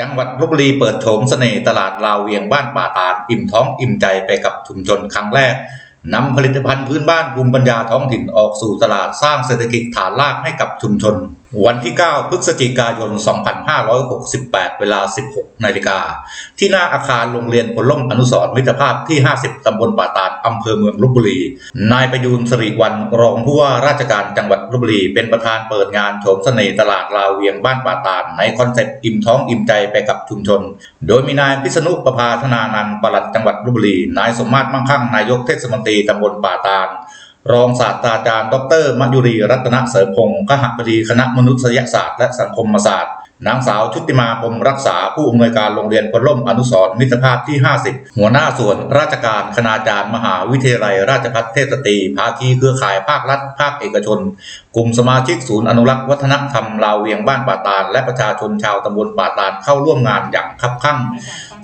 จังหวัดลบบุรีเปิดโฉมเสน่ห์ตลาดลาวเวียงบ้านป่าตาดอิ่มท้องอิ่มใจไปกับชุมชนครั้งแรกนำผลิตภัณฑ์พื้นบ้านภูมิปัญญาท้องถิ่นออกสู่ตลาดสร้างเศรษฐกิจฐานรากให้กับชุมชน วันที่ 9 พฤศจิกายน 2568 เวลา 16 นาฬิกา ที่หน้าอาคารโรงเรียนพลล่มอนุสรมิตรภาพที่ 50 ตำบลป่าตาดอำเภอเมืองลบบุรี นายประยูนสิริวันรองผู้ว่าราชการจังหวัด ลบบุรีเป็นประธานเปิดงานโฉมเสน่ห์ตลาดลาวเวียงบ้านป่าตานในคอนเซ็ปต์อิ่มท้องอิ่มใจไปกับชุมชน โดยมีนายพิษณุประภาธนานันท์ปลัดจังหวัดลบบุรี นายสมมาตรมั่งคั่งนายกเทศมนตรีตำบลป่าตานรองศาสตราจารย์ ดร มยุรีรัตนเสริมพงศ์ขหบดีคณะมนุษยศาสตร์และสังคมศาสตร์ นางสาวชุติมาพรมรักษาผู้อำนวยการโรงเรียนพลล่มอนุสรณ์มิตรภาพที่ 50 หัวหน้าส่วนราชการคณาจารย์มหาวิทยาลัย ราชภัฏเทพสตรีภาคีเครือข่ายภาครัฐ ภาคเอกชน กลุ่มสมาชิกศูนย์อนุรักษ์วัฒนธรรมลาวเวียงบ้านป่าตาล และประชาชนชาวตำบลป่าตาลเข้าร่วมงานอย่างคับคั่ง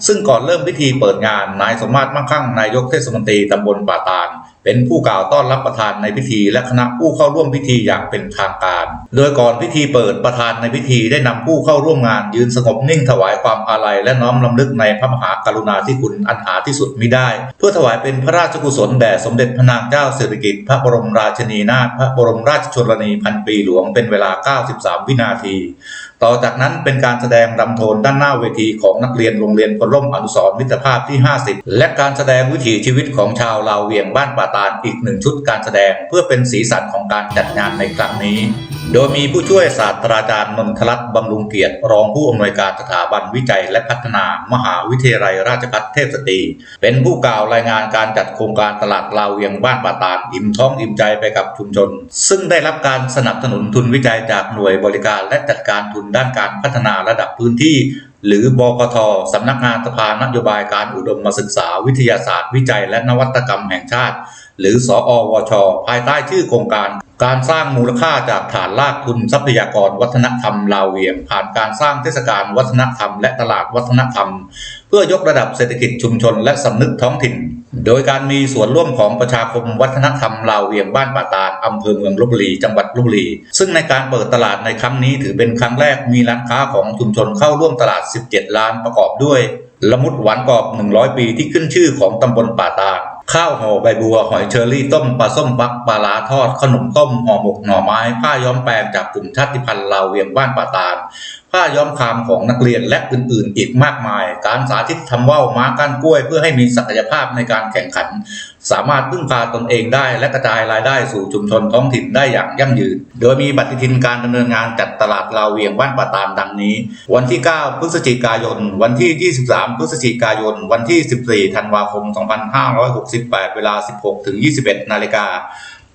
ซึ่งก่อนเริ่มพิธีเปิดงานนายสมมาตรมั่งคั่งนายกเทศมนตรีตำบลป่าตาล เป็นผู้กล่าวต้อนรับประธานในพิธีและคณะผู้เข้าร่วมพิธีอย่างเป็นทางการ โดยก่อนพิธีเปิดประธานในพิธีได้นำผู้เข้าร่วมงานยืนสงบนิ่งถวายความอาลัยและน้อมรำลึกในพระมหากรุณาธิคุณอันหาที่สุดมิได้ เพื่อถวายเป็นพระราชกุศลแด่สมเด็จพระนางเจ้าสิริกิติ์พระบรมราชินีนาถพระบรมราชชนนีพันปีหลวงเป็นเวลา 93 วินาที ต่อจากนั้นเป็นการแสดงรำโทนด้านหน้าเวทีของนักเรียนโรงเรียนพลร่มอนุสรณ์มิตรภาพที่ 50 และการแสดงวิถีชีวิตของชาวลาวเวียงบ้านป่าตาลอีกหนึ่งชุดการแสดงเพื่อเป็นสีสันของการจัดงานในครั้งนี้ โดยมีผู้ช่วยศาสตราจารย์นนทรัตน์บำรุงเกียรติ รองผู้อำนวยการสถาบันวิจัยและพัฒนามหาวิทยาลัยราชภัฏเทพสตรี เป็นผู้กล่าวรายงานการจัดโครงการตลาดลาวเวียงบ้านป่าตาลอิ่มท้องอิ่มใจไปกับชุมชน ซึ่งได้รับการสนับสนุนทุนวิจัยจากหน่วยบริการและจัดการทุนด้านการพัฒนาระดับพื้นที่หรือบกทสำนักงานสภานโยบายการอุดมศึกษาวิทยาศาสตร์ วิจัยและนวัตกรรมแห่งชาติ หรือสอวช ภายใต้ชื่อโครงการ การสร้างมูลค่าจากฐานรากทุนทรัพยากรวัฒนธรรมลาวเวียง ผ่านการสร้างเทศกาลวัฒนธรรมและตลาดวัฒนธรรม เพื่อยกระดับเศรษฐกิจชุมชนและสำนึกท้องถิ่น โดยการมีส่วนร่วมของประชาคมวัฒนธรรมลาวเวียงบ้านป่าตาดอำเภอเมืองลบบุรีจังหวัดลบบุรี ซึ่งในการเปิดตลาดในครั้งนี้ถือเป็นครั้งแรกมีร้านค้าของชุมชนเข้าร่วมตลาด 17ร้านประกอบด้วยละมุดหวานกรอบ 100 ปีที่ขึ้นชื่อของตำบลป่าตาด ข้าวห่อใบบัวหอยเชอรี่ต้มปลาส้มบักปลาลาทอด ขนมต้มห่อหมกหน่อไม้ ผ้าย้อมแปลงจากกลุ่มชาติพันธุ์ลาวเวียงบ้านป่าตาลผ้าย้อมคามของนักเรียนและอื่นๆ อีกมากมาย การสาธิตทำว่าวม้าก้านกล้วยเพื่อให้มีศักยภาพในการแข่งขัน สามารถพึ่งพาตนเองได้และกระจายรายได้สู่ชุมชนท้องถิ่นได้อย่างยั่งยืน โดยมีปฏิทินการดำเนินงานจัดตลาดลาวเวียงบ้านป่าตาลดังนี้ วันที่ 9 พฤศจิกายน วันที่ 23 พฤศจิกายน วันที่ 14 ธันวาคม 2568 เวลา 16 ถึง 21 นาฬิกา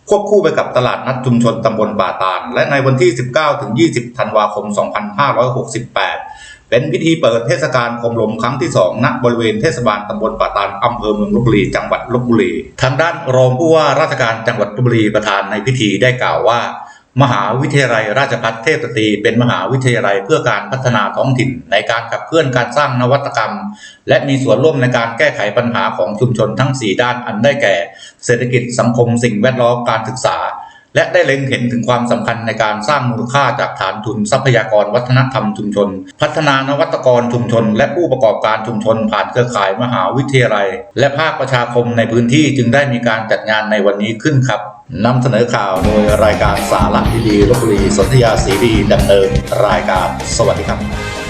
ควบคู่ไปกับตลาดนัดชุมชนตำบลป่าตาล และในวันที่ 19 ถึง 20 ธันวาคม 2568 เป็นพิธีเปิดเทศกาลคมลมครั้งที่2ณบริเวณเทศบาลตำบลป่าตาลอำเภอเมืองลบบุรีจังหวัดลบบุรีทางด้านรองผู้ว่าราชการจังหวัดลบบุรีประธานในพิธีได้กล่าวว่า มหาวิทยาลัยราชภัฏเทพสตรีเป็นมหาวิทยาลัยเพื่อการพัฒนาท้องถิ่นในการขับเคลื่อนการสร้างนวัตกรรม และมีส่วนร่วมในการแก้ไขปัญหาของชุมชนทั้ง 4 ด้านอันได้แก่ เศรษฐกิจสังคมสิ่งแวดล้อมการศึกษา และได้เล็งเห็นถึงความสำคัญในการสร้างมูลค่าจากฐานทุนทรัพยากรวัฒนธรรมชุมชน พัฒนานวัตกรชุมชน และผู้ประกอบการชุมชน ผ่านเครือข่ายมหาวิทยาลัย และภาคประชาคมในพื้นที่จึงได้มีการจัดงานในวันนี้ขึ้นครับนำเสนอข่าวโดยรายการสาระดีๆลบบุรีสนธยาศรีดีดำเนินรายการสวัสดีครับ